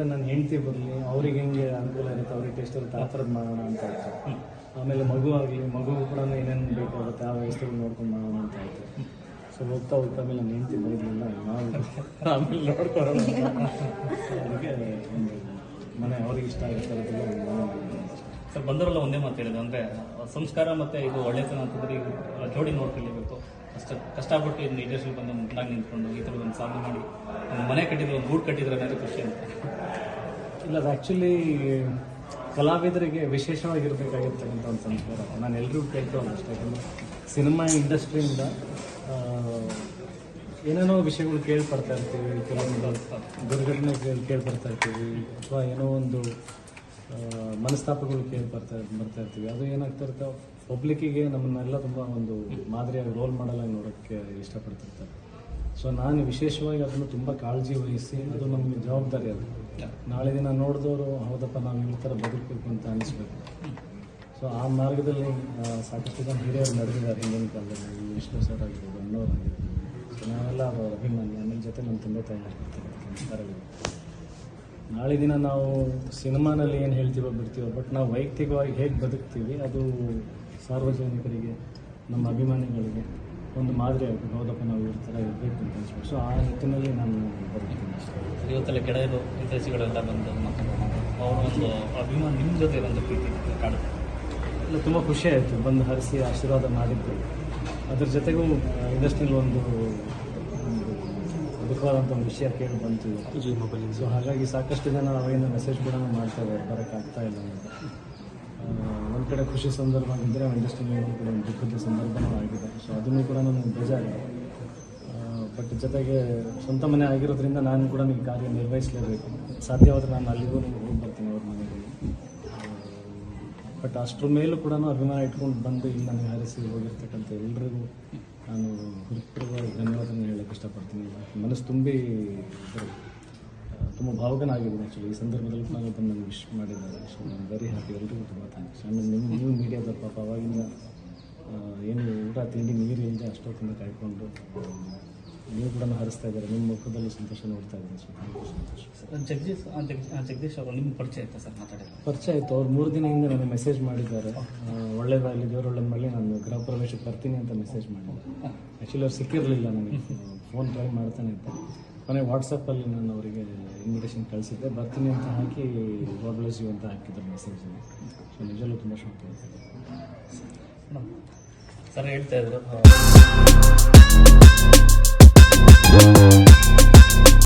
ಆದರೆ ನನ್ನ ಹೆಂಡತಿ ಬರಲಿ, ಅವ್ರಿಗೆ ಹೆಂಗೆ ಅನುಕೂಲ ಇರುತ್ತೆ ಅವ್ರಿಗೆ ಟೇಸ್ಟ್ ಇರುತ್ತೆ ಆ ಥರದ್ದು ಮಾಡೋಣ ಅಂತ ಇತ್ತು. ಆಮೇಲೆ ಮಗು ಆಗಲಿ ಮಗುಗೂ ಕೂಡ ಏನೇನು ಬೇಕಾಗುತ್ತೆ ಆ ವ್ಯವಸ್ಥೆಗಳು ನೋಡ್ಕೊಂಡು ಮಾಡೋಣ ಅಂತ ಆಯಿತು ಸೊ ಹೋಗ್ತಾ ಹೋಗ್ತಾ ಆಮೇಲೆ ನನ್ನ ಹೆಂಡತಿ ಬರೋದಿಲ್ಲ ಆಮೇಲೆ ನೋಡ್ಕೊಳ್ಳೋಣ ಅದಕ್ಕೆ ಮನೆ ಅವ್ರಿಗೆ ಇಷ್ಟ ಆಗುತ್ತೆ. ಸರ್, ಬಂದವರೆಲ್ಲ ಒಂದೇ ಮಾತು ಹೇಳಿದ್ರು ಅಂದರೆ ಸಂಸ್ಕಾರ ಮತ್ತು ಇದು ಒಳ್ಳೆತನ ಅಂತಂದ್ರೆ ಜೋಡಿ ನೋಡ್ಕೊಳ್ಳೇಬೇಕು ಕಷ್ಟಪಟ್ಟು ಇದನ್ನ ಇಂಡಸ್ಟ್ರಿ ಬಂದು ಮುಂದಾಗಿ ನಿಂತ್ಕೊಂಡು ಈ ಥರದ ಒಂದು ಸಾಧನೆ ಮಾಡಿ ಒಂದು ಮನೆ ಕಟ್ಟಿದ್ರು, ಒಂದು ಗೂಡು ಕಟ್ಟಿದ್ರೆ ಅನ್ನೋದು ಖುಷಿ ಅಂತ. ಇಲ್ಲ, ಅದು ಆ್ಯಕ್ಚುಲಿ ಕಲಾವಿದರಿಗೆ ವಿಶೇಷವಾಗಿರ್ಬೇಕಾಗಿರ್ತಕ್ಕಂಥ ಒಂದು ಸಂಸ್ಕಾರ. ನಾನು ಎಲ್ಲರೂ ಕೇಳ್ಕೊಳ್ಳೋದು ಅಷ್ಟೇ. ಯಾಕಂದರೆ ಸಿನಿಮಾ ಇಂಡಸ್ಟ್ರಿಯಿಂದ ಏನೇನೋ ವಿಷಯಗಳು ಕೇಳ್ಪಡ್ತಾ ಇರ್ತೀವಿ. ಕೆಲವೊಂದು ದುರ್ಘಟನೆ ಕೇಳಿ ಕೇಳ್ಪಡ್ತಾ ಇರ್ತೀವಿ. ಅಥವಾ ಏನೋ ಒಂದು ಮನಸ್ತಾಪಗಳು ಕೇಳಿ ಬರ್ತಾ ಬರ್ತಾ ಇರ್ತೀವಿ. ಅದು ಏನಾಗ್ತಾ ಇರ್ತಾವೆ ಪಬ್ಲಿಕ್ಕಿಗೆ ನಮ್ಮನ್ನೆಲ್ಲ ತುಂಬ ಒಂದು ಮಾದರಿಯಾಗಿ ರೋಲ್ ಮಾಡಲಾಗಿ ನೋಡೋಕ್ಕೆ ಇಷ್ಟಪಡ್ತಿರ್ತಾರೆ. ಸೊ ನಾನು ವಿಶೇಷವಾಗಿ ಅದನ್ನು ತುಂಬ ಕಾಳಜಿ ವಹಿಸಿ, ಅದು ನಮಗೆ ಜವಾಬ್ದಾರಿ ಅದು. ನಾಳೆ ದಿನ ನೋಡಿದವರು ಹೌದಪ್ಪ, ನಾವು ಈ ಥರ ಬದುಕಬೇಕು ಅಂತ ಅನಿಸ್ಬೇಕು. ಸೊ ಆ ಮಾರ್ಗದಲ್ಲಿ ಸಾಕಷ್ಟು ಜನ ಹಿರಿಯರು ನಡೆದಿದ್ದಾರೆ ಹಿಂದಿನ ಕಾಲದಲ್ಲಿ. ವಿಷ್ಣು ಸರ್ ಆಗಿರ್ಬೋದು, ಅಣ್ಣವ್ರು ಆಗಿರ್ಬೋದು. ಸೊ ನಾವೆಲ್ಲ ಅವರ ಅಭಿಮಾನಿ ಆಮೇಲೆ ಜೊತೆ ನಮ್ಮ ತಂದೆ ತಾಯಿ ನಾಳೆ ದಿನ ನಾವು ಸಿನಿಮಾನಲ್ಲಿ ಏನು ಹೇಳ್ತೀವೋ ಬಿಡ್ತೀವೋ ಬಟ್ ನಾವು ವೈಯಕ್ತಿಕವಾಗಿ ಹೇಗೆ ಬದುಕ್ತೀವಿ ಅದು ಸಾರ್ವಜನಿಕರಿಗೆ ನಮ್ಮ ಅಭಿಮಾನಿಗಳಿಗೆ ಒಂದು ಮಾದರಿ ಆಗಬೇಕು ಹೌದಪ್ಪ ನಾವು ಈ ಥರ ಇರಬೇಕು ಅಂತ ಅನ್ಸ್ಬೇಕು ಸೊ ಆ ನಿಟ್ಟಿನಲ್ಲಿ ನಾನು ಬರ್ತೀನಿ ಇವತ್ತೆಲ್ಲ ಗೆಳೆಯರು ವಿದೇಶಿಗಳೆಲ್ಲ ಬಂದು ಅವರು ಒಂದು ಅಭಿಮಾನ ನಿಮ್ಮ ಜೊತೆ ಒಂದು ಪ್ರೀತಿ ಕಾಡುತ್ತೆ. ಇಲ್ಲ ತುಂಬ ಖುಷಿ ಆಯಿತು. ಬಂದು ಹರಿಸಿ ಆಶೀರ್ವಾದ ಮಾಡಿದ್ದು. ಅದ್ರ ಜೊತೆಗೂ ಇಂಡಸ್ಟ್ರಿಯಲ್ಲಿ ಒಂದು ಅದ್ಭುತವಾದಂಥ ಒಂದು ವಿಷಯ ಕೇಳಿ ಬಂತು. ಸೊ ಹಾಗಾಗಿ ಸಾಕಷ್ಟು ಜನ ಅವಾಗಿಂದ ಮೆಸೇಜ್ ಕೂಡ ಮಾಡ್ತಾ ಇದ್ದಾರೆ ಬರೋಕ್ಕಾಗ್ತಾ ಇಲ್ಲ ಅಂತ. ಒಂದು ಕಡೆ ಖುಷಿ ಸಂದರ್ಭ ಆಗಿದ್ದರೆ ಇಂಡಸ್ಟ್ರಿಯಲ್ಲಿ ಒಂದು ಕಡೆ ಒಂದು ದುಃಖದ ಸಂದರ್ಭನೂ ಆಗಿದೆ. ಸೊ ಅದನ್ನು ಕೂಡ ನನಗೆ ಬೇಜಾರಿದೆ ಬಟ್ ಜೊತೆಗೆ ಸ್ವಂತ ಮನೆ ಆಗಿರೋದ್ರಿಂದ ನಾನು ಕೂಡ ನೀವು ಕಾರ್ಯ ನಿರ್ವಹಿಸಲೇಬೇಕು. ಸಾಧ್ಯವಾದರೆ ನಾನು ಅಲ್ಲಿಗೂ ಹೋಗಿ ಬರ್ತೀನಿ ಅವ್ರ ಮನೆಗೆ. ಬಟ್ ಅಷ್ಟರ ಮೇಲೂ ಕೂಡ ಅಭಿಮಾನ ಇಟ್ಕೊಂಡು ಬಂದು ಇಲ್ಲಿ ನನಗೆ ಹರಿಸಿ ಹೋಗಿರ್ತಕ್ಕಂಥ ಎಲ್ರಿಗೂ ಮನಸ್ಸು ತುಂಬಿ ತುಂಬ ಭಾವುಕನಾಗಿದ್ದೀನಿ ಆ್ಯಕ್ಚುಲಿ ಈ ಸಂದರ್ಭದಲ್ಲಿ ನಾನು ಬಂದು ವಿಶ್ ಮಾಡಿದ್ದಾರೆ. ಸೊ ನಾನು ವೆರಿ ಹ್ಯಾಪಿ ಎಲ್ರಿಗೂ ತುಂಬ ಥ್ಯಾಂಕ್ಸ್ ಆಮೇಲೆ ನಿಮ್ಮ ನೀವು ಮೀಡಿಯಾದ ಪಾಪ, ಅವಾಗಿಂದ ಏನು ಊಟ, ತಿಂಡಿ, ನೀರು ಇಲ್ಲದೆ ಅಷ್ಟೊತ್ತಿಂದ ಕಾಯ್ಕೊಂಡು ನೀವು ಕೂಡ ಹರಿಸ್ತಾ ಇದ್ದಾರೆ? ನಿಮ್ಮ ಮುಖದಲ್ಲಿ ಸಂತೋಷ ನೋಡ್ತಾ ಇದ್ದೀನಿ ಸರ್ ನಾನು ಜಗದೀಶ್ ಜಗದೀಶ್ ಅವರು ನಿಮ್ಮ ಪರಿಚಯ ಆಯ್ತಾ ಸರ್ ಮಾತಾಡಿದ್ರೆ ಪರಿಚಯ ಆಯಿತು. ಅವ್ರು ಮೂರು ದಿನ ಹಿಂದೆ ನನಗೆ ಮೆಸೇಜ್ ಮಾಡಿದ್ದಾರೆ. ಒಳ್ಳೇದಾಗಲಿ ದೇವ್ರು ಒಳ್ಳೇದು ಮಾಡಲಿ ನಾನು ಗೃಹ ಪ್ರವೇಶಕ್ಕೆ ಬರ್ತೀನಿ ಅಂತ ಮೆಸೇಜ್ ಮಾಡಿದ್ದೆ ಆ್ಯಕ್ಚುಲಿ ಅವ್ರು ಸಿಕ್ಕಿರಲಿಲ್ಲ ನನಗೆ. ಫೋನ್ ಟ್ರೈ ಮಾಡ್ತಾನೆ ಇದ್ದೆ. ಕೊನೆ ವಾಟ್ಸಪ್ಪಲ್ಲಿ ನಾನು ಅವರಿಗೆ ಇನ್ವಿಟೇಷನ್ ಕಳಿಸಿದ್ದೆ. ಬರ್ತೀನಿ ಅಂತ ಹಾಕಿ ಗಾಡ್ ಯು ಅಂತ ಹಾಕಿದ್ರು ಮೆಸೇಜ್ ಸೊ ನಿಜಲ್ಲೂ ತುಂಬ ಶಾಕ್ ಆಯಿತು. ಸರ್ ಹೇಳ್ತಾ ಇದ್ರು. ಆ,